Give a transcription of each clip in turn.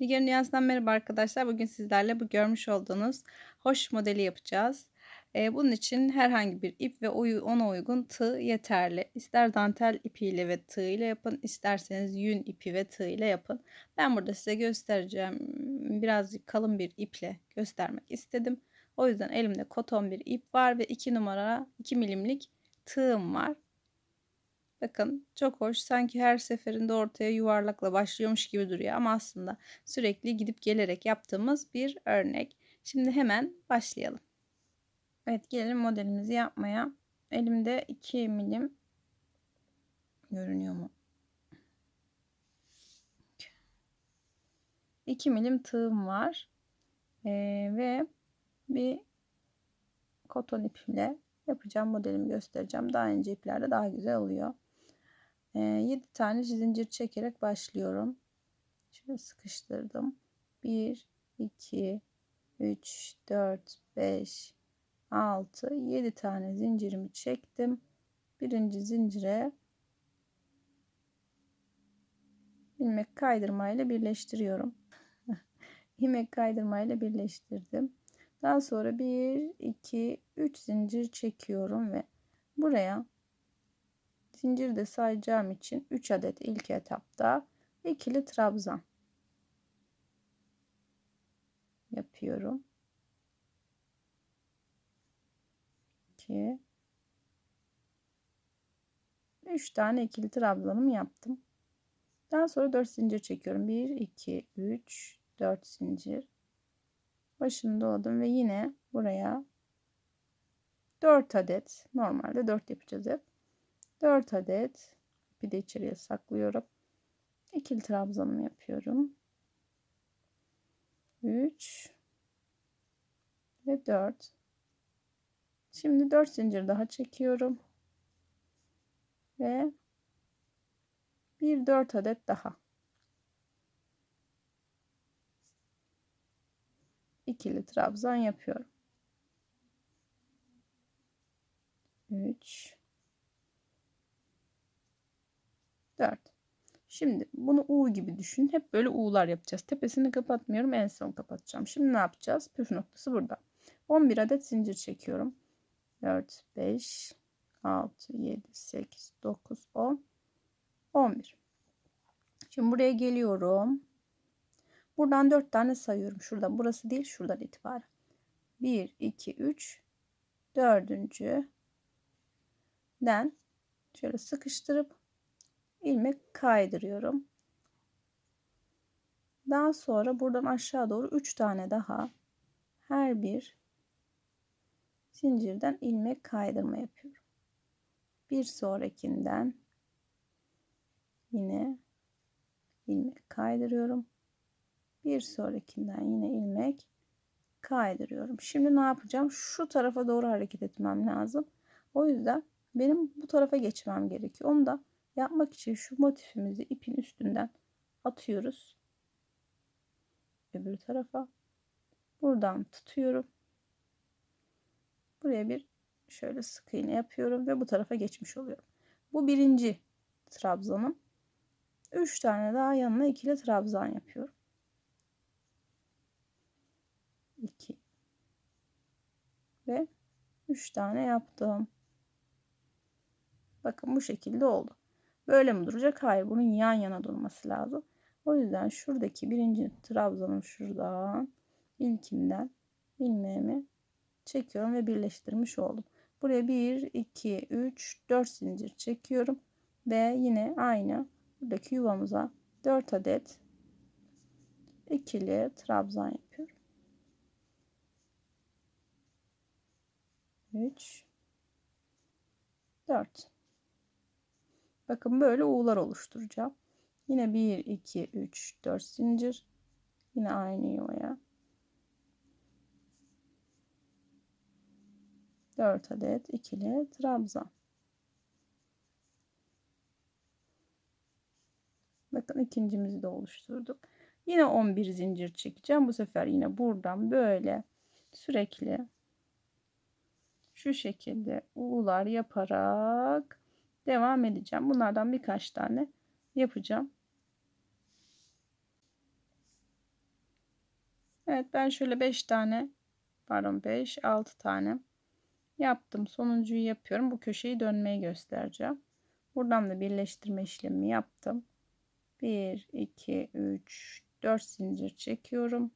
Nigar'ın Dünyası'ndan merhaba arkadaşlar. Bugün sizlerle bu görmüş olduğunuz hoş modeli yapacağız. Ee, bunun için herhangi bir ip ve ona uygun tığ yeterli. İster dantel ipiyle ve tığ ile yapın, isterseniz yün ipi ve tığ ile yapın. Ben burada size göstereceğim birazcık kalın bir iple göstermek istedim. O yüzden elimde koton bir ip var ve 2 numara 2 milimlik tığım var. Bakın çok hoş. Sanki her seferinde ortaya yuvarlakla başlıyormuş gibi duruyor ama aslında sürekli gidip gelerek yaptığımız bir örnek. Şimdi hemen başlayalım. Evet gelelim modelimizi yapmaya. Elimde 2 milim görünüyor mu? 2 milim tığım var. Ee, ve bir koton iple yapacağım modelimi göstereceğim. Daha ince iplerde daha güzel oluyor. 7 ee, tane zincir çekerek başlıyorum. Şöyle sıkıştırdım. 1, 2, 3, 4, 5, 6, 7 tane zincirimi çektim. Birinci zincire ilmek kaydırmayla birleştiriyorum. ilmek kaydırmayla birleştirdim. Daha sonra 1, 2, 3 zincir çekiyorum ve buraya Zincir de sayacağım için 3 adet ilk etapta ikili trabzan yapıyorum. 2 3 tane ikili trabzanımı yaptım. Daha sonra 4 zincir çekiyorum. 1 2 3 4 zincir. Başını doladım ve yine buraya 4 adet normalde 4 yapacağız hep. 4 adet bir de içeriye saklıyorum. İkili trabzanımı yapıyorum. 3 ve 4. Şimdi 4 zincir daha çekiyorum. Ve bir 4 adet daha. ikili trabzan yapıyorum. 3 4. Şimdi bunu U gibi düşün. Hep böyle U'lar yapacağız. Tepesini kapatmıyorum. En son kapatacağım. Şimdi ne yapacağız? Püf noktası burada. 11 adet zincir çekiyorum. 4, 5, 6, 7, 8, 9, 10, 11. Şimdi buraya geliyorum. Buradan 4 tane sayıyorum. Şuradan burası değil şuradan itibaren. 1, 2, 3, dördüncü den şöyle sıkıştırıp ilmek kaydırıyorum. Daha sonra buradan aşağı doğru 3 tane daha her bir zincirden ilmek kaydırma yapıyorum. Bir sonrakinden yine ilmek kaydırıyorum. Bir sonrakinden yine ilmek kaydırıyorum. Şimdi ne yapacağım? Şu tarafa doğru hareket etmem lazım. O yüzden benim bu tarafa geçmem gerekiyor. Onu da yapmak için şu motifimizi ipin üstünden atıyoruz. Öbür tarafa. Buradan tutuyorum. Buraya bir şöyle sık iğne yapıyorum ve bu tarafa geçmiş oluyorum. Bu birinci trabzanım. 3 tane daha yanına ikili trabzan yapıyorum. 2 ve 3 tane yaptım. Bakın bu şekilde oldu. Böyle mi duracak? Hayır. Bunun yan yana durması lazım. O yüzden şuradaki birinci trabzanın şuradan ilkinden ilmeğimi çekiyorum ve birleştirmiş oldum. Buraya 1, 2, 3, 4 zincir çekiyorum. Ve yine aynı buradaki yuvamıza 4 adet ikili trabzan yapıyorum. 3 4 Bakın böyle U'lar oluşturacağım. Yine 1, 2, 3, 4 zincir. Yine aynı yuvaya. 4 adet ikili trabzan. Bakın ikincimizi de oluşturduk. Yine 11 zincir çekeceğim. Bu sefer yine buradan böyle sürekli şu şekilde u'lar yaparak devam edeceğim. Bunlardan birkaç tane yapacağım. Evet ben şöyle 5 tane pardon 5 6 tane yaptım. Sonuncuyu yapıyorum. Bu köşeyi dönmeyi göstereceğim. Buradan da birleştirme işlemi yaptım. 1 2 3 4 zincir çekiyorum.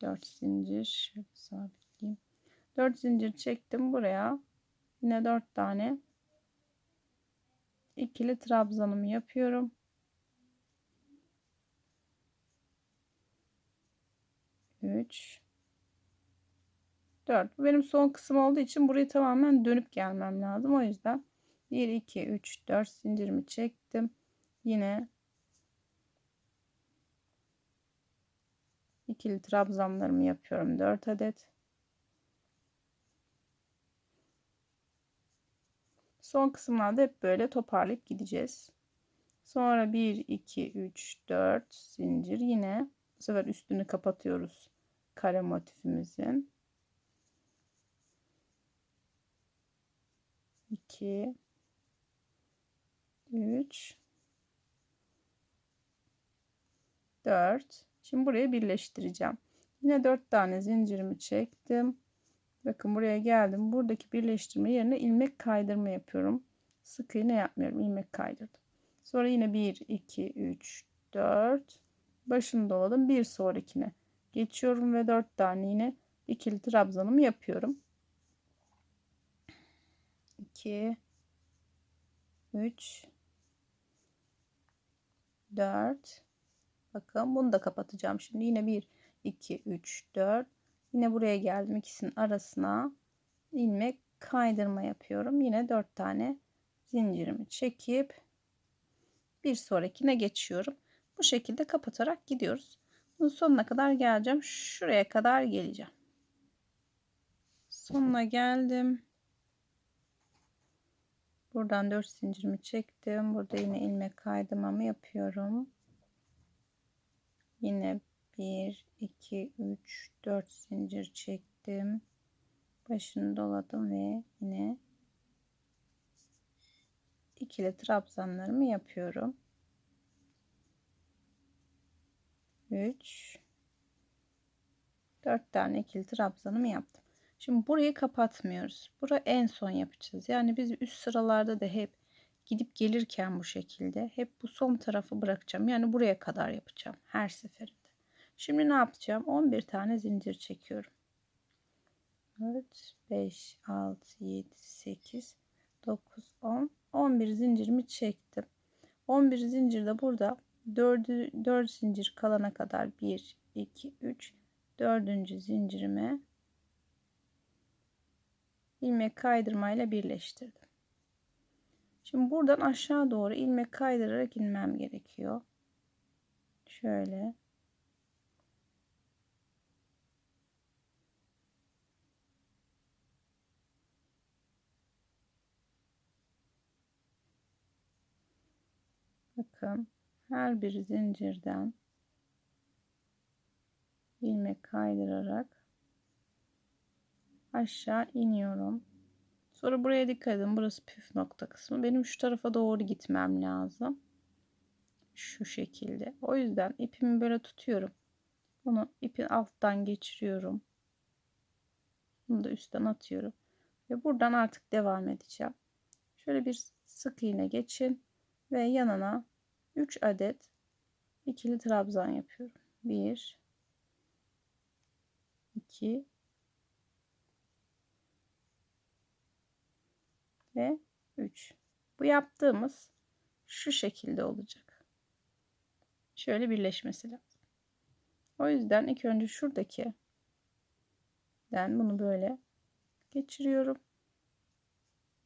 4 zincir sabitleyeyim. 4 zincir çektim buraya. Yine 4 tane ikili trabzanımı yapıyorum. 3 4 bu benim son kısım olduğu için burayı tamamen dönüp gelmem lazım. O yüzden 1 2 3 4 zincirimi çektim. Yine ikili trabzanlarımı yapıyorum. 4 adet son kısımlarda hep böyle toparlayıp gideceğiz. Sonra 1 2 3 4 zincir. Yine bu sefer üstünü kapatıyoruz kare motifimizin. 2 3 4 şimdi buraya birleştireceğim. Yine 4 tane zincirimi çektim bakın buraya geldim. Buradaki birleştirme yerine ilmek kaydırma yapıyorum. Sık iğne yapmıyorum. İlmek kaydırdım. Sonra yine 1 2 3 4 başını doladım. Bir sonrakine geçiyorum ve 4 tane yine ikili trabzanımı yapıyorum. 2 3 4 bakın bunu da kapatacağım. Şimdi yine 1 2 3 4 yine buraya geldim ikisinin arasına. İlmek kaydırma yapıyorum. Yine 4 tane zincirimi çekip bir sonrakine geçiyorum. Bu şekilde kapatarak gidiyoruz. Bunun sonuna kadar geleceğim. Şuraya kadar geleceğim. Sonuna geldim. Buradan 4 zincirimi çektim. Burada yine ilmek kaydırmamı yapıyorum. Yine 1, 2, 3, 4 zincir çektim. Başını doladım ve yine ikili trabzanlarımı yapıyorum. 3 4 tane ikili trabzanımı yaptım. Şimdi burayı kapatmıyoruz. Bura en son yapacağız. Yani biz üst sıralarda da hep gidip gelirken bu şekilde hep bu son tarafı bırakacağım. Yani buraya kadar yapacağım her seferinde. Şimdi ne yapacağım? 11 tane zincir çekiyorum. 4, 5, 6, 7, 8, 9, 10. 11 zincirimi çektim. 11 zincir de burada 4, 4 zincir kalana kadar 1, 2, 3, 4. zincirime ilmek kaydırmayla birleştirdim. Şimdi buradan aşağı doğru ilmek kaydırarak inmem gerekiyor. Şöyle. Bakın her bir zincirden ilmek kaydırarak aşağı iniyorum. Sonra buraya dikkat edin. Burası püf nokta kısmı. Benim şu tarafa doğru gitmem lazım. Şu şekilde. O yüzden ipimi böyle tutuyorum. Bunu ipin alttan geçiriyorum. Bunu da üstten atıyorum. Ve buradan artık devam edeceğim. Şöyle bir sık iğne geçin. Ve yanına 3 adet ikili trabzan yapıyorum. 1 2 ve 3. Bu yaptığımız şu şekilde olacak. Şöyle birleşmesi lazım. O yüzden ilk önce şuradaki ben bunu böyle geçiriyorum.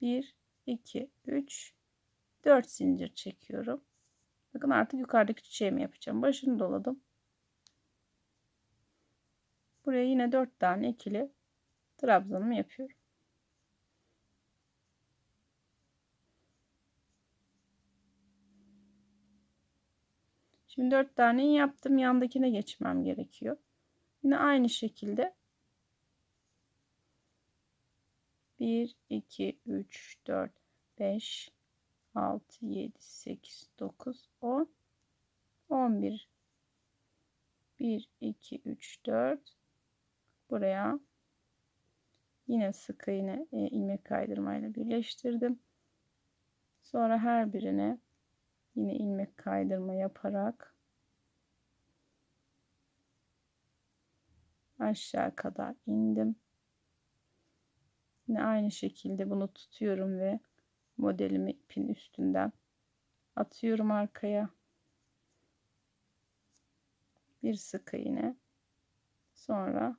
1 2 3 4 zincir çekiyorum. Bakın artık yukarıdaki çiçeğimi yapacağım. Başını doladım. Buraya yine 4 tane ikili trabzanımı yapıyorum. Şimdi 4 tane yaptım. Yandakine geçmem gerekiyor. Yine aynı şekilde 1, 2, 3, 4, 5, 6, 7, 8, 9, 10, 11. 1 2 3 4 buraya yine sık iğne e, ilmek kaydırmayla birleştirdim. Sonra her birine yine ilmek kaydırma yaparak aşağı kadar indim. Yine aynı şekilde bunu tutuyorum ve modelimi ipin üstünden atıyorum arkaya. Bir sık iğne. Sonra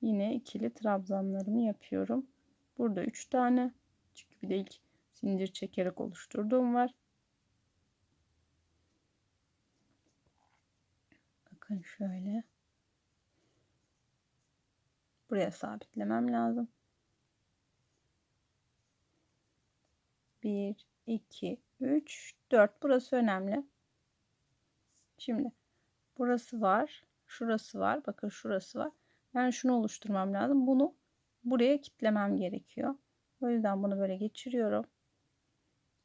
yine ikili trabzanlarımı yapıyorum. Burada 3 tane. Çünkü bir de ilk zincir çekerek oluşturduğum var. Bakın şöyle. Buraya sabitlemem lazım. 1, 2, 3, 4. Burası önemli. Şimdi burası var. Şurası var. Bakın şurası var. Ben şunu oluşturmam lazım. Bunu buraya kitlemem gerekiyor. O yüzden bunu böyle geçiriyorum.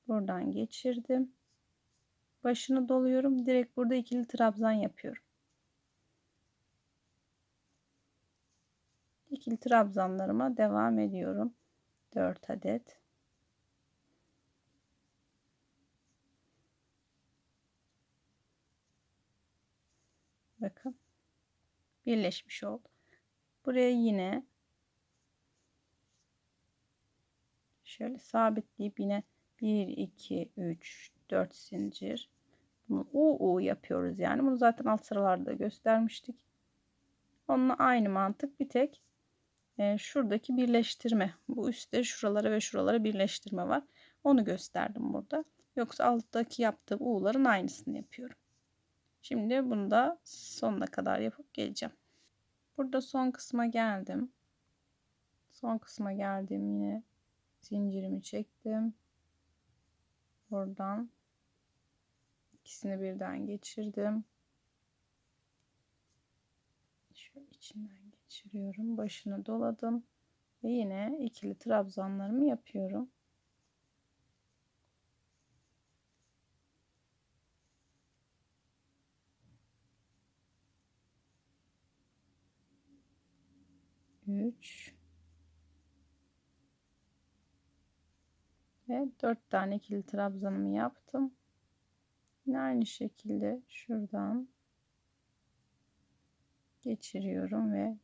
Buradan geçirdim. Başını doluyorum. Direkt burada ikili trabzan yapıyorum. İkili trabzanlarıma devam ediyorum. 4 adet. Bakın. Birleşmiş oldu. Buraya yine şöyle sabitleyip yine 1 2 3 4 zincir. Bunu u u yapıyoruz yani. Bunu zaten alt sıralarda göstermiştik. Onunla aynı mantık bir tek e, şuradaki birleştirme. Bu üstte şuralara ve şuralara birleştirme var. Onu gösterdim burada. Yoksa alttaki yaptığım u'ların aynısını yapıyorum şimdi bunu da sonuna kadar yapıp geleceğim burada son kısma geldim son kısma geldim yine zincirimi çektim. Buradan ikisini birden geçirdim. Şöyle içinden geçiriyorum. Başını doladım. Ve yine ikili trabzanlarımı yapıyorum. Üç. ve 4 tane ikili trabzanımı yaptım. Yine aynı şekilde şuradan geçiriyorum ve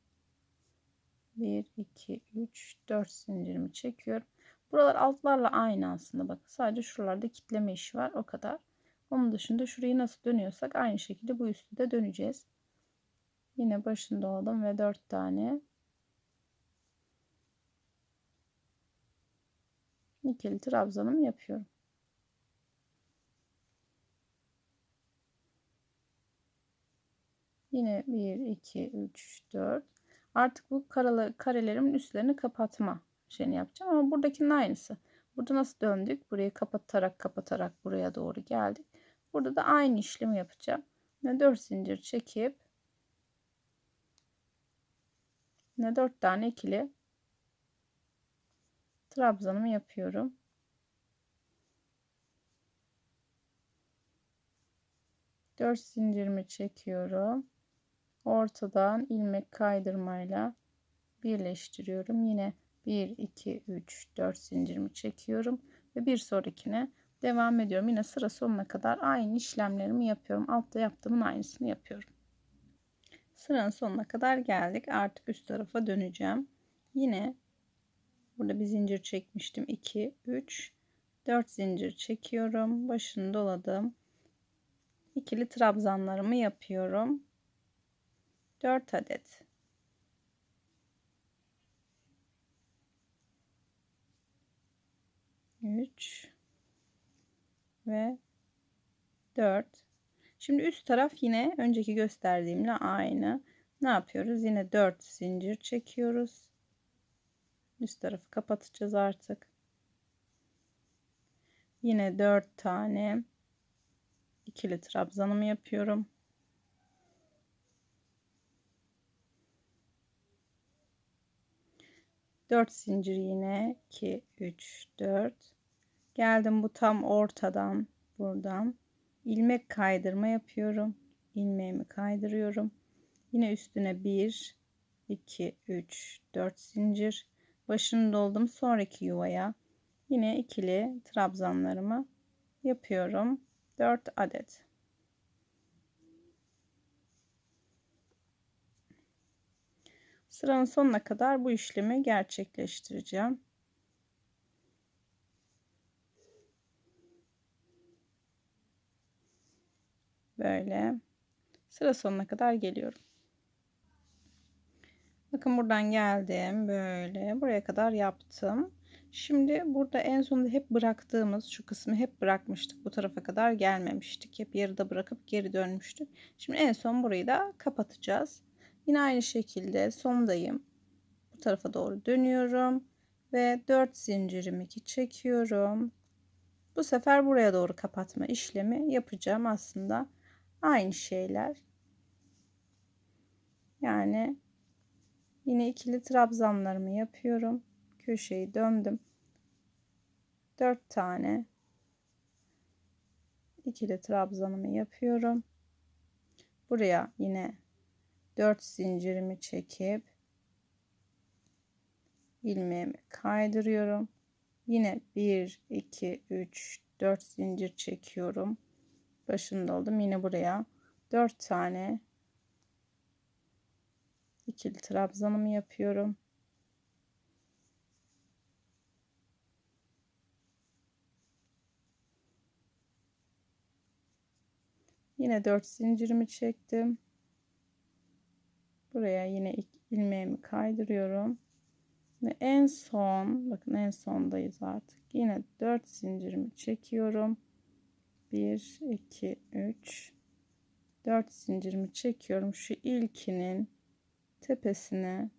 1 2 3 4 zincirimi çekiyorum. Buralar altlarla aynı aslında bakın sadece şuralarda kitleme işi var o kadar. Onun dışında şurayı nasıl dönüyorsak aynı şekilde bu üstü de döneceğiz. Yine başında oldum ve 4 tane ikili trabzanımı yapıyorum. Yine 1, 2, 3, 4. Artık bu karalı, karelerimin üstlerini kapatma şeyini yapacağım. Ama buradakinin aynısı. Burada nasıl döndük? Burayı kapatarak kapatarak buraya doğru geldik. Burada da aynı işlemi yapacağım. Ne 4 zincir çekip ne 4 tane ikili trabzanımı yapıyorum. Dört zincirimi çekiyorum. Ortadan ilmek kaydırmayla birleştiriyorum. Yine 1 2 3 4 zincirimi çekiyorum ve bir sonrakine devam ediyorum. Yine sıra sonuna kadar aynı işlemlerimi yapıyorum. Altta yaptığımın aynısını yapıyorum. Sıranın sonuna kadar geldik. Artık üst tarafa döneceğim. Yine Burada bir zincir çekmiştim. 2, 3, 4 zincir çekiyorum. Başını doladım. İkili trabzanlarımı yapıyorum. 4 adet. Üç ve dört. Şimdi üst taraf yine önceki gösterdiğimle aynı. Ne yapıyoruz? Yine dört zincir çekiyoruz. Üst tarafı kapatacağız artık. Yine 4 tane ikili trabzanımı yapıyorum. Dört zincir yine 2 3 4 geldim bu tam ortadan buradan ilmek kaydırma yapıyorum. ilmeğimi kaydırıyorum. Yine üstüne 1 2 3 4 zincir başını doldum. Sonraki yuvaya yine ikili trabzanlarımı yapıyorum. 4 adet. Sıranın sonuna kadar bu işlemi gerçekleştireceğim. Böyle. Sıra sonuna kadar geliyorum Bakın buradan geldim böyle buraya kadar yaptım. Şimdi burada en sonunda hep bıraktığımız şu kısmı hep bırakmıştık. Bu tarafa kadar gelmemiştik. Hep yarıda bırakıp geri dönmüştük. Şimdi en son burayı da kapatacağız. Yine aynı şekilde sondayım. Bu tarafa doğru dönüyorum ve 4 zincirimi çekiyorum. Bu sefer buraya doğru kapatma işlemi yapacağım aslında. Aynı şeyler. Yani Yine ikili trabzanlarımı yapıyorum. Köşeyi döndüm. 4 tane ikili trabzanımı yapıyorum. Buraya yine 4 zincirimi çekip ilmeğimi kaydırıyorum. Yine 1 2 3 4 zincir çekiyorum. Başında oldum. Yine buraya 4 tane ikili trabzanımı yapıyorum. Yine 4 zincirimi çektim. Buraya yine ilmeğimi kaydırıyorum. Ve en son bakın en sondayız artık. Yine 4 zincirimi çekiyorum. 1 2 3 4 zincirimi çekiyorum. Şu ilkinin tepesine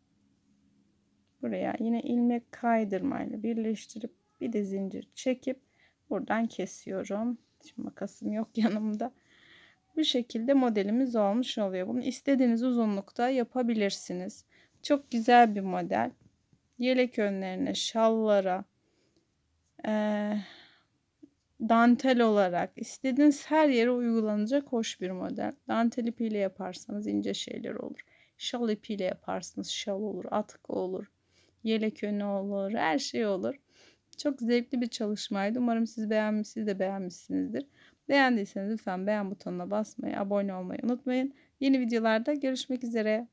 buraya yine ilmek kaydırmayla birleştirip bir de zincir çekip buradan kesiyorum. Şimdi makasım yok yanımda. Bu şekilde modelimiz olmuş oluyor. Bunu istediğiniz uzunlukta yapabilirsiniz. Çok güzel bir model. Yelek önlerine, şallara, e, dantel olarak istediğiniz her yere uygulanacak hoş bir model. Dantel ipiyle yaparsanız ince şeyler olur. Şal ipiyle yaparsınız. Şal olur, atkı olur, yelek önü olur, her şey olur. Çok zevkli bir çalışmaydı. Umarım siz beğenmiş, siz de beğenmişsinizdir. Beğendiyseniz lütfen beğen butonuna basmayı, abone olmayı unutmayın. Yeni videolarda görüşmek üzere.